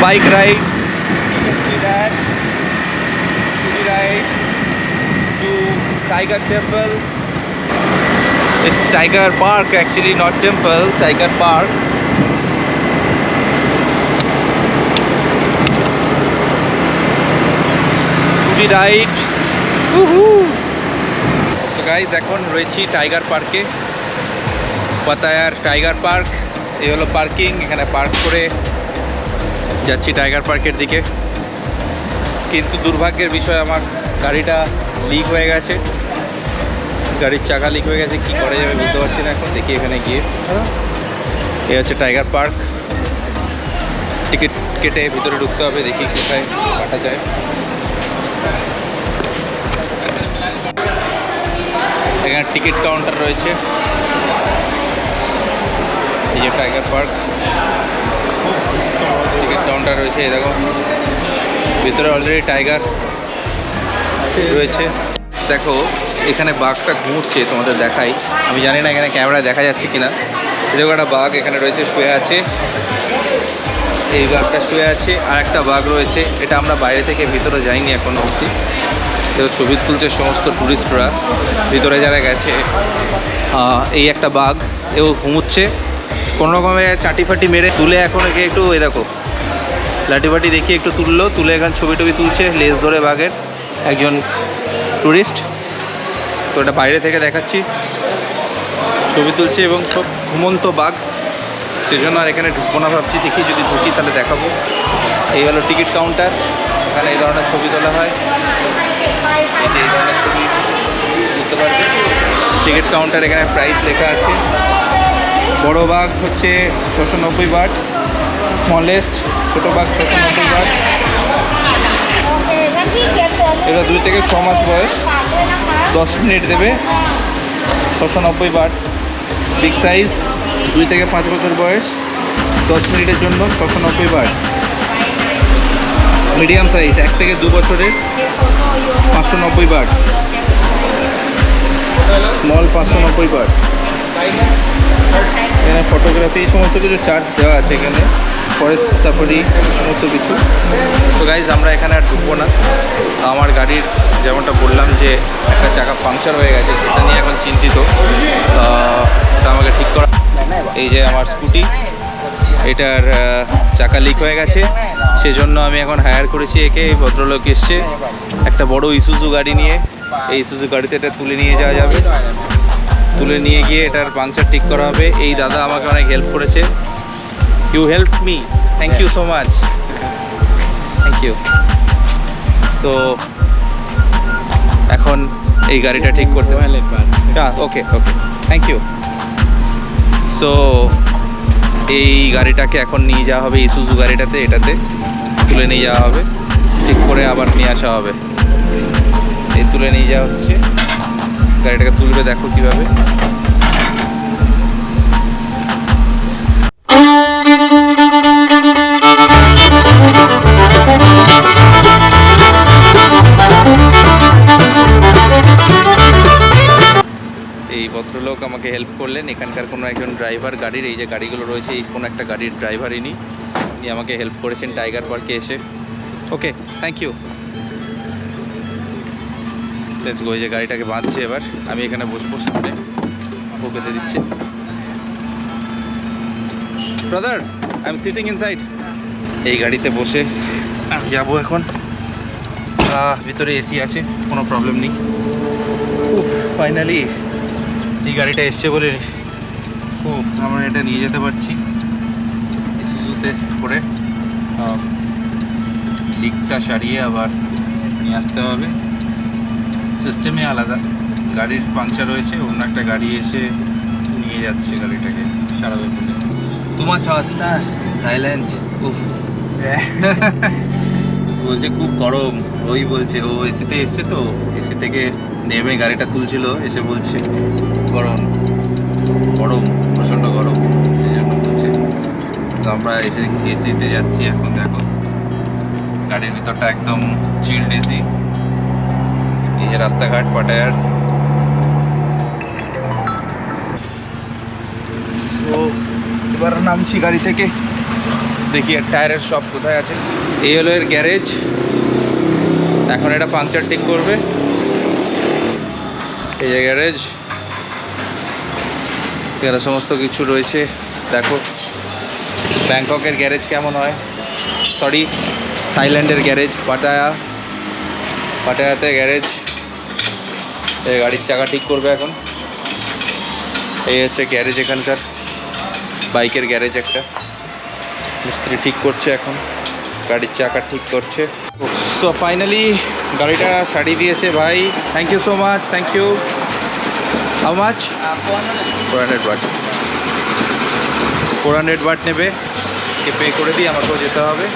bike ride. You can see that. Scooty ride to Tiger Temple. It's Tiger Park actually, not temple, Tiger Park. Scooty ride. তো guys এখন রয়েছি tiger পার্কে পাতায়ার tiger park এই হলো parking এখানে park করে যাচ্ছি টাইগার পার্কের দিকে। কিন্তু দুর্ভাগ্যের বিষয়, আমার গাড়িটা লিক হয়ে গেছে। গাড়ির চাকা লিক হয়ে গেছে, কি করা যাবে বুঝতে পারছি না এখন। দেখি এখানে গিয়ে। এই হচ্ছে টাইগার পার্ক। টিকিট কেটে ভিতরে ঢুকতে হবে, দেখি কোথায় কাটা যায়। এখানে টিকিট কাউন্টার রয়েছে। এই যে টাইগার পার্ক। টিকিট রয়েছে দেখো। ভিতরে অলরেডি টাইগার রয়েছে। দেখো, এখানে বাঘটা ঘুমোচ্ছে, তোমাদের দেখাই। আমি জানি না এখানে ক্যামেরা দেখা যাচ্ছে কিনা। দেখো একটা বাঘ এখানে রয়েছে, শুয়ে আছে। এই বাঘটা শুয়ে আছে, আর একটা বাঘ রয়েছে। এটা আমরা বাইরে থেকে ভিতরে যাইনি এখনও অবধি। তো ছবি তুলছে সমস্ত টুরিস্টরা ভিতরে যারা গেছে এই একটা বাঘ, এও ঘুমুচ্ছে। কোনো রকমে চাটি ফাটি মেরে তুলে এখন একে একটু এ দেখো লাঠি ফাটি দেখিয়ে একটু তুললো, তুলে এখানে ছবি টবি তুলছে, লেজ ধরে বাঘের একজন টুরিস্ট তো এটা বাইরে থেকে দেখাচ্ছি। ছবি তুলছে এবং সব ঘুমন্ত বাঘ। সেজন্য আর এখানে ঢুকবো না ভাবছি, দেখি যদি ঢুকি তাহলে দেখাবো। এই হলো টিকিট কাউন্টার, এখানে এই ধরনের ছবি তোলা হয়। এই যে এই ধরনের ছবি বুঝতে পারবে। টিকিট কাউন্টার এখানে প্রাইস লেখা আছে। বড় বাঘ হচ্ছে ছশো নব্বই বাট স্মলেস্ট ছোটো বাঘ ছশো নব্বই বাট এটা দুই থেকে ছ মাস বয়স। দশ মিনিট দেবে। ছশো নব্বই বাট বিগ সাইজ দুই থেকে পাঁচ বছর বয়স। দশ মিনিটের জন্য ছশো নব্বই বাট মিডিয়াম সাইজ এক থেকে দু বছরের পাঁচশো নব্বই বাট স্মল পাঁচশো নব্বই বাট এখানে ফটোগ্রাফি এই সমস্ত কিছু চার্জ দেওয়া আছে এখানে। ফরেস্ট সাফারি সমস্ত কিছু। তো গাইজ আমরা এখানে আর ঢুকবো না। আমার গাড়ির যেমনটা বললাম যে, একটা চাকা পাংচার হয়ে গেছে, সেটা নিয়ে এখন চিন্তিত। আমাকে ঠিক করা এই যে আমার স্কুটি এটার চাকা লিক হয়ে গেছে। সেজন্য আমি এখন হায়ার করেছি একে, এই ভদ্রলোক এসছে। একটা বড় ইসুজু গাড়ি নিয়ে, এই ইসুজু গাড়িতে এটা তুলে নিয়ে যাওয়া যাবে। তুলে নিয়ে গিয়ে এটার পাংচার ঠিক করা হবে। এই দাদা আমাকে অনেক হেল্প করেছে। You help me thank you so much thank you so এখন এই গাড়িটা ঠিক করতে হ্যাঁ okay okay thank you so এই গাড়িটাকে এখন নিয়ে যাওয়া হবে ইসুজু গাড়িটাতে এটাতে। তুলে নিয়ে যাওয়া হবে। ঠিক করে আবার নিয়ে আসা হবে। এই তুলে নিয়ে যাওয়া হচ্ছে। গাড়িটাকে তুলবে দেখো কীভাবে। আমাকে হেল্প করলেন। এখানকার কোনো একজন ড্রাইভার গাড়ির, এই যে গাড়িগুলো রয়েছে, এই কোনো একটা গাড়ির ড্রাইভার ইনি। ইনি আমাকে হেল্প করেছেন টাইগার পার্কে এসে। Okay thank you let's go যে গাড়িটাকে বাঁধছে এবার। আমি এখানে বসবো সামনে। ও বেঁধে দিচ্ছে। Brother I am sitting inside এই গাড়িতে বসে আমি যাব এখন। ভিতরে এসি আছে, কোনো প্রবলেম নেই। ফাইনালি এই গাড়িটা এসছে বলে ও আমরা এটা নিয়ে যেতে পারছি। সুজুতে করে। লিকটা সারিয়ে আবার নিয়ে আসতে হবে। সিস্টেমে আলাদা। গাড়ির পাংচার রয়েছে অন্য একটা গাড়ি এসে নিয়ে যাচ্ছে গাড়িটাকে সারাবে বলে তোমার চাওয়াতা থাইল্যান্ড উফ। বলছে, খুব গরম। ওই বলছে, ও এসিতে এসছে তো? এসি থেকে নেমে গাড়িটা তুলছিল, এসে বলছে, গরম গরম, প্রচণ্ড গরম। সেই জন্য বলছে। তো আমরা এসি এসিতে যাচ্ছি এখন, দেখো। গাড়ির ভিতরটা একদম চিল্ড এসি এই যে রাস্তাঘাট, পাটায়ার। তো এবার নামছি গাড়ি থেকে। দেখি টায়ারের সব কোথায় আছে। এই হলো এর গ্যারেজ। এখন এটা পাংচার ঠিক করবে। এই যে গ্যারেজ। এখানে সমস্ত কিছু রয়েছে। দেখো, ব্যাংককের গ্যারেজ কেমন হয়? সরি থাইল্যান্ডের গ্যারেজ, পাটায়া। পাটায়াতে গ্যারেজ। এই গাড়ির চাকা ঠিক করবে এখন। এই হচ্ছে গ্যারেজ এখানকার। বাইকের গ্যারেজ একটা। মিস্ত্রি ঠিক করছে এখন। গাড়ির চাকা ঠিক করছে। সো ফাইনালি গাড়িটা সারি দিয়েছে ভাই। Thank you so much thank you how much four hundred baht four hundred baht নেবে। পে করে দিই, আমাকেও যেতে হবে।